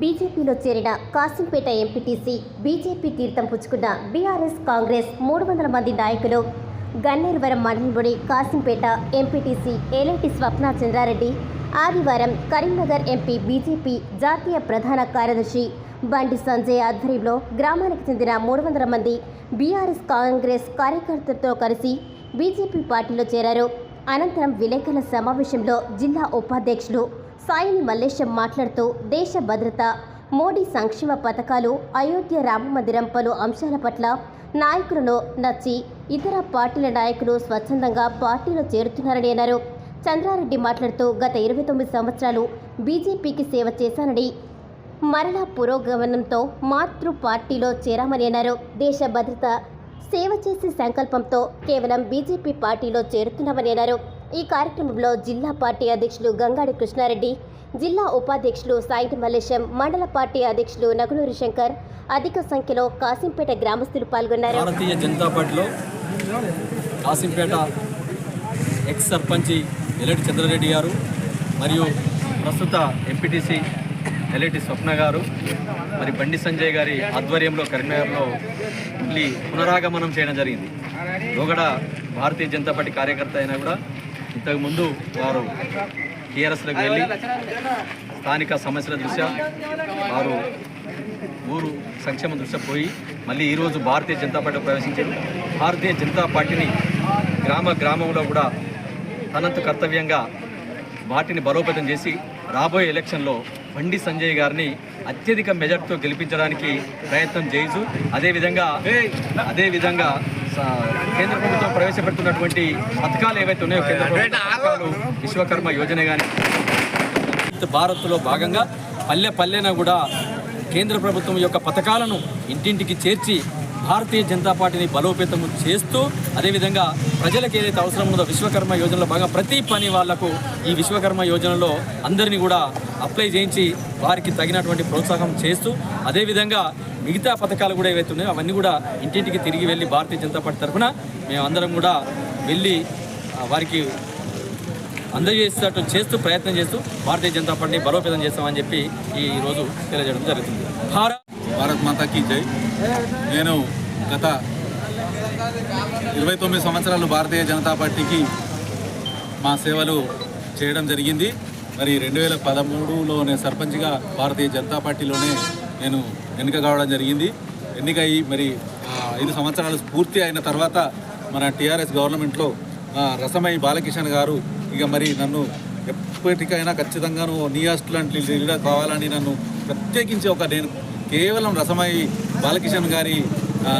బీజేపీలో చేరిన Kasimpeta MPTC BJP తీర్థం పుచ్చుకున్న బీఆర్ఎస్ కాంగ్రెస్ మూడు వందల మంది నాయకులు గన్నేరువరం మండలంలోని కాసింపేట ఎంపీటీసీ ఏలేటి స్వప్న చంద్రారెడ్డి ఆదివారం కరీంనగర్ ఎంపీ బీజేపీ జాతీయ ప్రధాన కార్యదర్శి బండి సంజయ్ ఆధ్వర్యంలో గ్రామానికి చెందిన మూడు వందల మంది బీఆర్ఎస్ కాంగ్రెస్ కార్యకర్తలతో కలిసి బీజేపీ పార్టీలో చేరారు. అనంతరం విలేకరుల సమావేశంలో జిల్లా ఉపాధ్యక్షులు సాయిని మల్లేశం మాట్లాడుతూ దేశ భద్రత మోడీ సంక్షేమ పథకాలు అయోధ్య రామ మందిరం పలు అంశాల పట్ల నాయకులను నచ్చి ఇతర పార్టీల నాయకులు స్వచ్ఛందంగా పార్టీలో చేరుతున్నారని అన్నారు. చంద్రారెడ్డి మాట్లాడుతూ గత ఇరవై తొమ్మిది సంవత్సరాలు బీజేపీకి సేవ చేశానని మరలా పురోగమనంతో మాతృ పార్టీలో చేరామని అన్నారు. దేశ భద్రత సేవ చేసే సంకల్పంతో కేవలం బీజేపీ పార్టీలో చేరుతున్నామని అన్నారు. ఈ కార్యక్రమంలో జిల్లా పార్టీ అధ్యక్షులు గంగాడి కృష్ణారెడ్డి జిల్లా ఉపాధ్యక్షులు సాయిటి మల్లేశం మండల పార్టీ అధ్యక్షులు నగులూరి శంకర్ అధిక సంఖ్యలో కాసింపేట గ్రామస్తులు పాల్గొన్నారు. భారతీయ జనతా పార్టీలో కాసింపేట ఎక్స్ సర్పంచి ఎల్లటి చంద్రారెడ్డి గారు మరియు ప్రస్తుత ఎంపీటీసీ ఎల్లటి స్వప్న గారు మరి బండి సంజయ్ గారి ఆధ్వర్యంలో కరీంనగర్లో మళ్ళీ పునరాగమనం చేయడం జరిగింది. లోగడ భారతీయ జనతా పార్టీ కార్యకర్త అయినా కూడా ఇంతకుముందు వారు టీఆర్ఎస్లకు వెళ్ళి స్థానిక సమస్యల దృష్ట్యా వారు ఊరు సంక్షేమ దృష్ట్యా పోయి మళ్ళీ ఈరోజు భారతీయ జనతా పార్టీ ప్రవేశించారు. భారతీయ జనతా పార్టీని గ్రామ గ్రామంలో కూడా తనంత కర్తవ్యంగా వాటిని బలోపేతం చేసి రాబోయే ఎలక్షన్లో బండి సంజయ్ గారిని అత్యధిక మెజార్టీతో గెలిపించడానికి ప్రయత్నం చేయొచ్చు అదేవిధంగా అదేవిధంగా కేంద్ర ప్రభుత్వం ప్రవేశపెడుతున్నటువంటి పథకాలు ఏవైతే ఉన్నాయో కేంద్ర పథకాలు విశ్వకర్మ యోజన కానీ భారత్లో భాగంగా పల్లె పల్లెన కూడా కేంద్ర ప్రభుత్వం యొక్క పథకాలను ఇంటింటికి చేర్చి భారతీయ జనతా పార్టీని బలోపేతం చేస్తూ అదేవిధంగా ప్రజలకు ఏదైతే అవసరం ఉందో విశ్వకర్మ యోజనలో బాగా ప్రతి పని వాళ్ళకు ఈ విశ్వకర్మ యోజనలో అందరినీ కూడా అప్లై చేయించి వారికి తగినటువంటి ప్రోత్సాహం చేస్తూ అదేవిధంగా మిగతా పథకాలు కూడా ఏవైతే ఉన్నాయో అవన్నీ కూడా ఇంటింటికి తిరిగి వెళ్ళి భారతీయ జనతా పార్టీ తరఫున మేమందరం కూడా వెళ్ళి వారికి అందజేసేటట్టు చేస్తూ ప్రయత్నం చేస్తూ భారతీయ జనతా పార్టీని బలోపేతం చేస్తామని చెప్పి ఈ రోజు తెలియజేయడం జరుగుతుంది. భారత్ భారత్ మాతాకి జై. నేను గత ఇరవై తొమ్మిది సంవత్సరాలు భారతీయ జనతా పార్టీకి మా సేవలు చేయడం జరిగింది. మరి రెండు వేల పదమూడులో నేను సర్పంచ్గా భారతీయ జనతా పార్టీలోనే నేను ఎన్నిక కావడం జరిగింది. ఎన్నికయి మరి ఐదు సంవత్సరాలు పూర్తి అయిన తర్వాత మన టీఆర్ఎస్ గవర్నమెంట్లో రసమై బాలకిషన్ గారు ఇక మరి నన్ను ఎప్పటికైనా ఖచ్చితంగా నియాస్ట్ లాంటి లీడర్ కావాలని నన్ను ప్రత్యేకించి ఒక నేను కేవలం రసమై బాలకిషన్ గారి ఆ,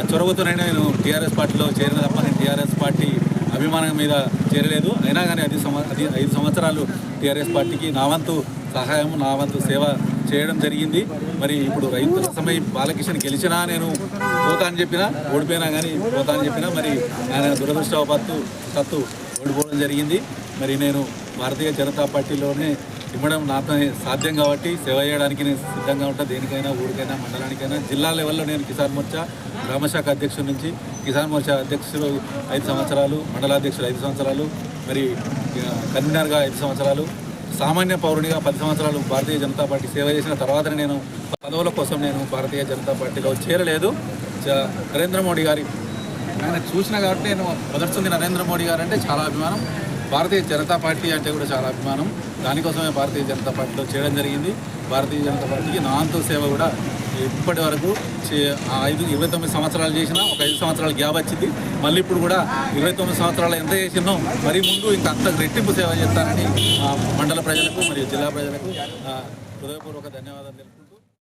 నేను టీఆర్ఎస్ పార్టీలో చేరిన తప్ప నేను టీఆర్ఎస్ పార్టీ అభిమానం మీద చేరలేదు. అయినా కానీ అది సంవ అది ఐదు సంవత్సరాలు టీఆర్ఎస్ పార్టీకి నా వంతు సహాయం నా వంతు సేవ చేయడం జరిగింది. మరి ఇప్పుడు రైతు సమయ బాలకిషన్ గెలిచినా నేను పోతా అని చెప్పినా ఓడిపోయినా కానీ పోతా అని చెప్పినా మరి ఆయన దురదృష్టవపత్తు తత్తు ఓడిపోవడం జరిగింది. మరి నేను భారతీయ జనతా పార్టీలోనే ఇవ్వడం నాతో సాధ్యం కాబట్టి సేవ చేయడానికి నేను సిద్ధంగా ఉంటా. దేనికైనా ఊరికైనా మండలానికైనా జిల్లా లెవెల్లో నేను కిసాన్ మోర్చా గ్రామశాఖ అధ్యక్షుడి నుంచి కిసాన్ మోర్చా అధ్యక్షులు ఐదు సంవత్సరాలు మండలాధ్యక్షులు ఐదు సంవత్సరాలు మరి కన్వీనర్గా ఐదు సంవత్సరాలు సామాన్య పౌరునిగా పది సంవత్సరాలు భారతీయ జనతా పార్టీ సేవ చేసిన తర్వాతనే నేను పదవుల కోసం నేను భారతీయ జనతా పార్టీలో చేరలేదు. చ- నరేంద్ర మోడీ గారి ఆయన చూసిన కాబట్టి నేను మొదటిస్తుంది నరేంద్ర మోడీ గారు అంటే చాలా అభిమానం. భారతీయ జనతా పార్టీ అంటే కూడా చాలా అభిమానం. దానికోసమే భారతీయ జనతా పార్టీలో చేయడం జరిగింది. భారతీయ జనతా పార్టీకి నా సేవ కూడా ఇప్పటి వరకు ఐదు ఇరవై తొమ్మిది సంవత్సరాలు చేసినా ఒక ఐదు సంవత్సరాలు గ్యాప్ వచ్చింది. మళ్ళీ ఇప్పుడు కూడా ఇరవై తొమ్మిది సంవత్సరాలు ఎంత చేసినో మరి ముందు ఇంకా అంత రెట్టింపు సేవ చేస్తానని మండల ప్రజలకు మరియు జిల్లా ప్రజలకు హృదయపూర్వక ధన్యవాదాలు తెలుపు